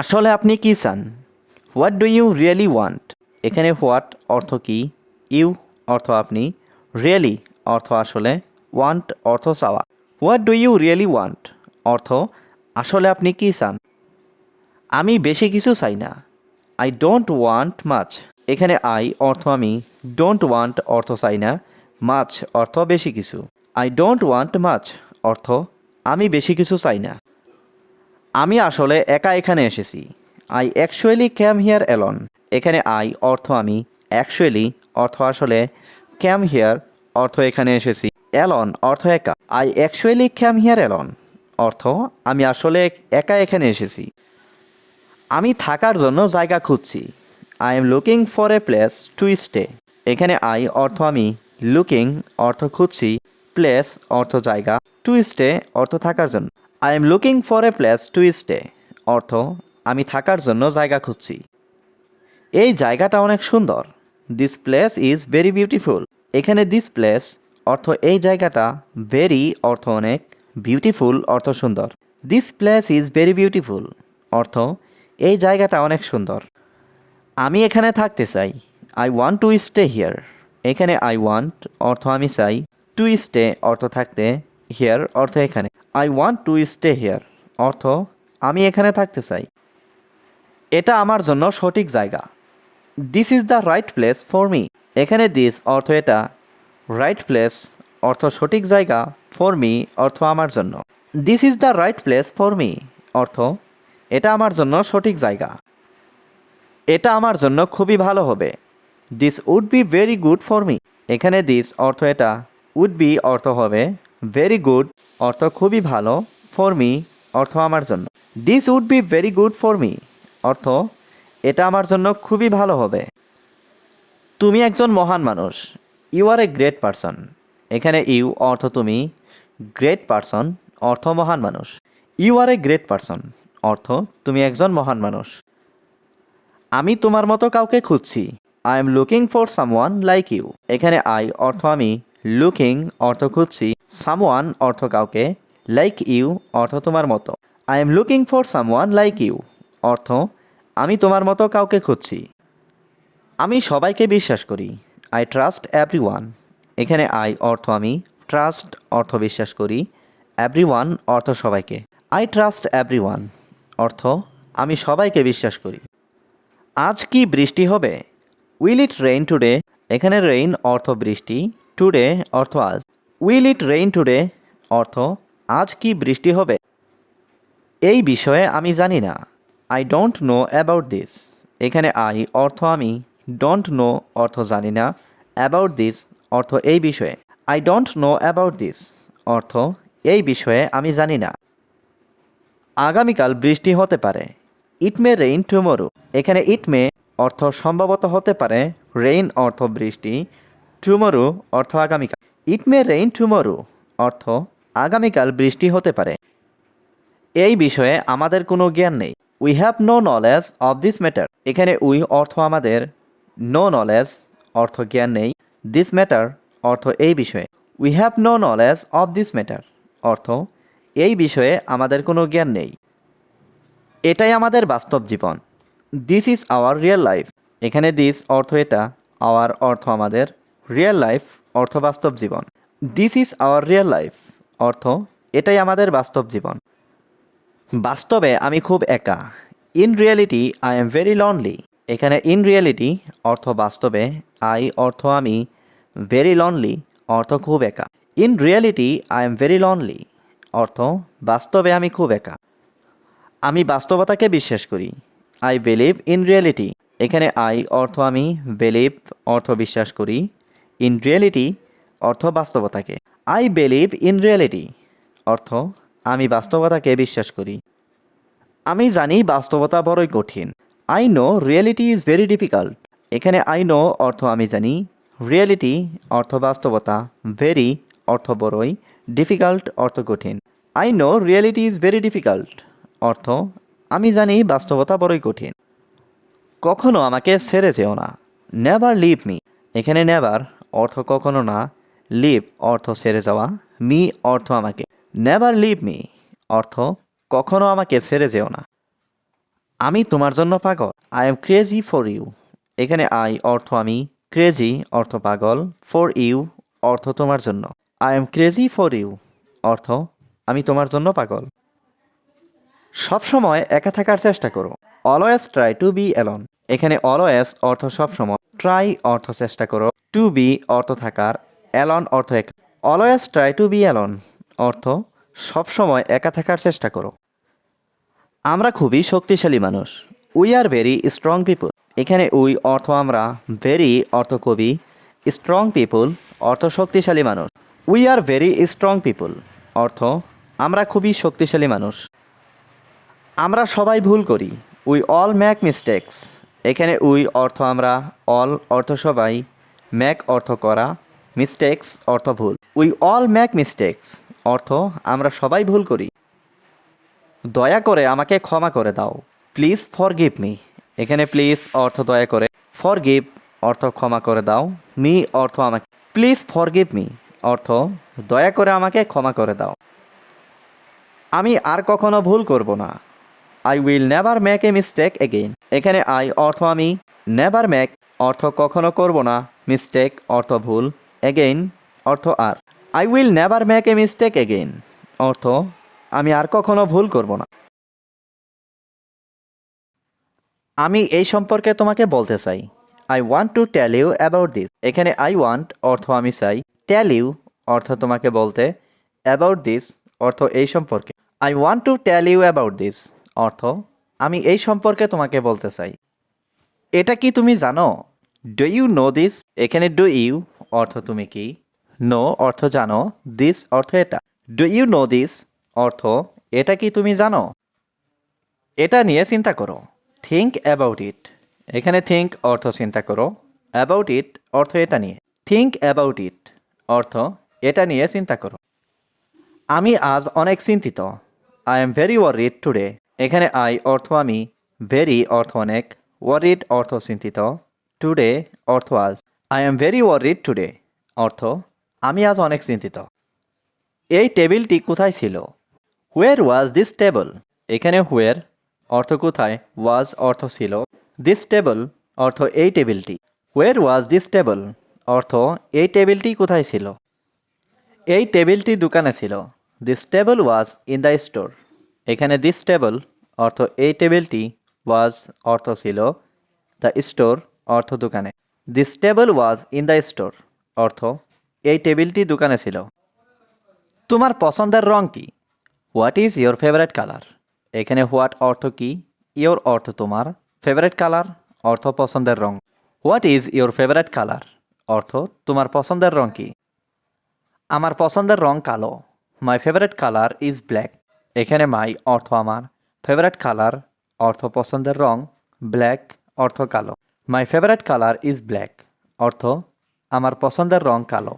আসলে আপনি কি চান? What do you really want এখানে হোয়াট অর্থ কি? ইউ অর্থ আপনি। রিয়েলি অর্থ আসলে। ওয়ান্ট অর্থ চাওয়া। What do you really want অর্থ, আসলে আপনি কি চান? আমি বেশি কিছু চাই না। আই ডোন্ট ওয়ান্ট মাছ এখানে আই অর্থ আমি। ডোন্ট ওয়ান্ট অর্থ চাই না। মাছ অর্থ বেশি কিছু। আই ডোন্ট ওয়ান্ট মাছ অর্থ, আমি বেশি কিছু চাই না। আমি আসলে একা এখানে এসেছি। I actually came here alone এখানে আই অর্থ আমি। অ্যাকচুয়ালি অর্থ আসলে ক্যাম হিয়ার অর্থ এখানে এসেছি। অ্যালন অর্থ একা। I actually came here alone অর্থ, আমি আসলে একা এখানে এসেছি। আমি থাকার জন্য জায়গা খুঁজছি। I am looking for a place to stay এখানে আই অর্থ আমি। লুকিং অর্থ খুঁজছি। প্লেস অর্থ জায়গা। টু স্টে অর্থ থাকার জন্য। I am looking for a place to stay অর্থ, আমি থাকার জন্য জায়গা খুঁজছি। এই জায়গাটা অনেক সুন্দর। This place is very beautiful এখানে দিস প্লেস অর্থ এই জায়গাটা ভেরি অর্থ অনেক বিউটিফুল অর্থ সুন্দর। This place is very beautiful অর্থ, এই জায়গাটা অনেক সুন্দর। আমি এখানে থাকতে চাই। I want to stay here এখানে আই ওয়ান্ট অর্থ আমি চাই। টু স্টে অর্থ থাকতে হিয়ার অর্থ এখানে। I want to stay here অর্থ আমি এখানে থাকতে চাই। এটা আমার জন্য সঠিক জায়গা। This is the right place for me এখানে দিস অর্থ এটা। রাইট প্লেস অর্থ সঠিক জায়গা ফর মি অর্থ আমার জন্য। This is the right place for me অর্থ এটা আমার জন্য সঠিক জায়গা। এটা আমার জন্য খুবই ভালো হবে। This would be very good for me এখানে দিস অর্থ এটা। উড বি অর্থ হবে ভেরি গুড অর্থ খুবই ভালো ফর মি অর্থ আমার জন্য। This would be very good for me অর্থ, এটা আমার জন্য খুবই ভালো হবে। তুমি একজন মহান মানুষ you are a great person এখানে ইউ অর্থ তুমি গ্রেট পারসন অর্থ মহান মানুষ। You are a great person অর্থ তুমি একজন মহান মানুষ। আমি তোমার মতো কাউকে খুঁজছি। I am looking for someone like you এখানে আই অর্থ আমি লুকিং অর্থ খুঁজছি। সামওয়ান অর্থ কাউকে লাইক ইউ অর্থ তোমার মতো। I am looking for someone like you অর্থ, আমি তোমার মতো কাউকে খুঁজছি। আমি সবাইকে বিশ্বাস করি। আই ট্রাস্ট এভরি ওয়ান এখানে আই অর্থ আমি ট্রাস্ট অর্থ বিশ্বাস করি। এভরি ওয়ান অর্থ সবাইকে। আই ট্রাস্ট এভরি ওয়ান অর্থ, আমি সবাইকে বিশ্বাস করি। আজ কি বৃষ্টি হবে? উইল ইট রেইন টুডে এখানে রেইন অর্থ বৃষ্টি টুডে অর্থ আজ। Will it rain today? অর্থ, আজ কি বৃষ্টি হবে? এই বিষয়ে আমি জানি না। I don't know about this. এখানে আই অর্থ আমি। ডোন্ট নো অর্থ জানি না। অ্যাবাউট দিস অর্থ এই বিষয়ে। I don't know about this অর্থ এই বিষয়ে আমি জানি না। আগামীকাল বৃষ্টি হতে পারে। It may rain tomorrow. এখানে ইট মে অর্থ সম্ভবত হতে পারে। রেইন অর্থ বৃষ্টি। টুমোরো অর্থ আগামীকাল। ইট মে রেইন টুমোরো অর্থ আগামীকাল বৃষ্টি হতে পারে। এই বিষয়ে আমাদের কোনো জ্ঞান নেই। We have no knowledge of this matter এখানে উই অর্থ আমাদের নো নলেজ অর্থ জ্ঞান নেই। দিস ম্যাটার অর্থ এই বিষয়ে। We have no knowledge of this matter অর্থ এই বিষয়ে আমাদের কোনো জ্ঞান নেই। এটাই আমাদের বাস্তব জীবন। This is our real life এখানে দিস অর্থ এটা আওয়ার অর্থ আমাদের রিয়েল লাইফ অর্থ বাস্তব জীবন। This is our real life অর্থ এটাই আমাদের বাস্তব জীবন। বাস্তবে আমি খুব একা। In reality I am very lonely এখানে ইন রিয়েলিটি অর্থ বাস্তবে আই অর্থ আমি ভেরি লনলি অর্থ খুব একা। In reality I am very lonely অর্থ বাস্তবে আমি খুব একা। আমি বাস্তবতাকে বিশ্বাস করি। আই বিলিভ ইন রিয়েলিটি এখানে আই অর্থ আমি বিলিভ অর্থ বিশ্বাস করি। ইন রিয়েলিটি অর্থ বাস্তবতাকে। আই বিলিভ ইন রিয়েলিটি অর্থ, আমি বাস্তবতাকে বিশ্বাস করি। আমি জানি বাস্তবতা বড়ই কঠিন। I know reality is very difficult এখানে আই নো অর্থ আমি জানি। রিয়েলিটি অর্থ বাস্তবতা ভেরি অর্থ বড়ই। ডিফিকাল্ট অর্থ কঠিন। I know reality is very difficult অর্থ, আমি জানি বাস্তবতা বড়ই কঠিন। কখনো আমাকে ছেড়ে যেও না। নেভার লিভ মি এখানে নেভার অর্থ কখনো না লিভ অর্থ ছেড়ে যাওয়া মি অর্থ আমাকে। নেভার লিভ মি অর্থ কখনো আমাকে ছেড়ে যেও না। আমি তোমার জন্য পাগল I am crazy for you এখানে আই অর্থ আমি ক্রেজি অর্থ পাগল ফর ইউ অর্থ তোমার জন্য। I am crazy for you অর্থ আমি তোমার জন্য পাগল। সবসময় একা থাকার চেষ্টা করো। Always try to be alone এখানে অলওয়েজ অর্থ সবসময়। ট্রাই অর্থ চেষ্টা করো। টু বি অর্থ থাকার। অ্যালন অর্থ একা always try to be alone অর্থ সবসময় একা থাকার চেষ্টা করো। আমরা খুবই শক্তিশালী মানুষ। We are very strong people এখানে উই অর্থ আমরা ভেরি অর্থ কবি। স্ট্রং পিপল অর্থ শক্তিশালী মানুষ। We are very strong people অর্থ আমরা খুবই শক্তিশালী মানুষ। আমরা সবাই ভুল করি। উই অল ম্যাক মিস্টেক্স এখানে উই অর্থ আমরা, অল অর্থ সবাই, ম্যাক অর্থ করা, মিস্টেক্স অর্থ ভুল। উই অল ম্যাক মিস্টেক্স, অর্থ আমরা সবাই ভুল করি। দয়া করে আমাকে ক্ষমা করে দাও। Please forgive me. এখানে প্লিজ অর্থ দয়া করে ফর গিভ অর্থ ক্ষমা করে দাও। মি অর্থ আমাকে, প্লিজ ফর গিভ মি। অর্থ দয়া করে আমাকে ক্ষমা করে দাও। আমি আর কখনো ভুল করব না। I will never make a mistake again এখানে আই অর্থ আমি নেভার মেক অর্থ কখনো করব না মিস্টেক অর্থ ভুল এগেইন অর্থ আর। I will never make a mistake again অর্থ আমি আর কখনো ভুল করব না। আমি এই সম্পর্কে তোমাকে বলতে চাই। I want to tell you about this এখানে আই ওয়ান্ট অর্থ আমি চাই। টেল ইউ অর্থ তোমাকে বলতে অ্যাবাউট দিস অর্থ এই সম্পর্কে। I want to tell you about this অর্থ আমি এই সম্পর্কে তোমাকে বলতে চাই। এটা কি তুমি জানো? ডু ইউ নো দিস এখানে ডু ইউ অর্থ তুমি কি? নো অর্থ জানো। দিস অর্থ এটা। ডু ইউ নো দিস অর্থ এটা কি তুমি জানো? এটা নিয়ে চিন্তা করো। থিঙ্ক অ্যাবাউট ইট এখানে থিঙ্ক অর্থ চিন্তা করো। অ্যাবাউট ইট অর্থ এটা নিয়ে। থিঙ্ক অ্যাবাউট ইট অর্থ এটা নিয়ে চিন্তা করো। আমি আজ অনেক চিন্তিত। I am very war worried today এখানে আই অর্থ আমি ভেরি অর্থ অনেক ওয়ারিড অর্থ চিন্তিত টুডে অর্থ আজ I am very worried today অর্থ আমি আজ অনেক চিন্তিত। এই টেবিলটি কোথায় ছিল? হোয়ার ওয়াজ দিস টেবল এখানে হোয়ার অর্থ কোথায় ওয়াজ অর্থ ছিল দিস টেবল অর্থ এই টেবিলটি। হোয়ার ওয়াজ দিস টেবল অর্থ এই টেবিলটি কোথায় ছিল? এই টেবিলটি দোকানে ছিল। This table was in the store এখানে দিস টেবল অর্থ এই টেবিলটি ওয়াজ অর্থ ছিল দ্য স্টোর অর্থ দোকানে। This table was in the store অর্থ এই টেবিলটি দোকানে ছিল। তোমার পছন্দের রং কি? What is your favourite colour এখানে হোয়াট অর্থ কি? ইয়োর অর্থ তোমার ফেভারেট কালার অর্থ পছন্দের রং। What is your favourite colour অর্থ তোমার পছন্দের রং কি? আমার পছন্দের রং কালো। My favourite colour is black এখানে মাই অর্থ আমার ফেভারেট কালার অর্থ পছন্দের রং ব্ল্যাক অর্থ কালো। My favourite colour is black অর্থ আমার পছন্দের রং কালো।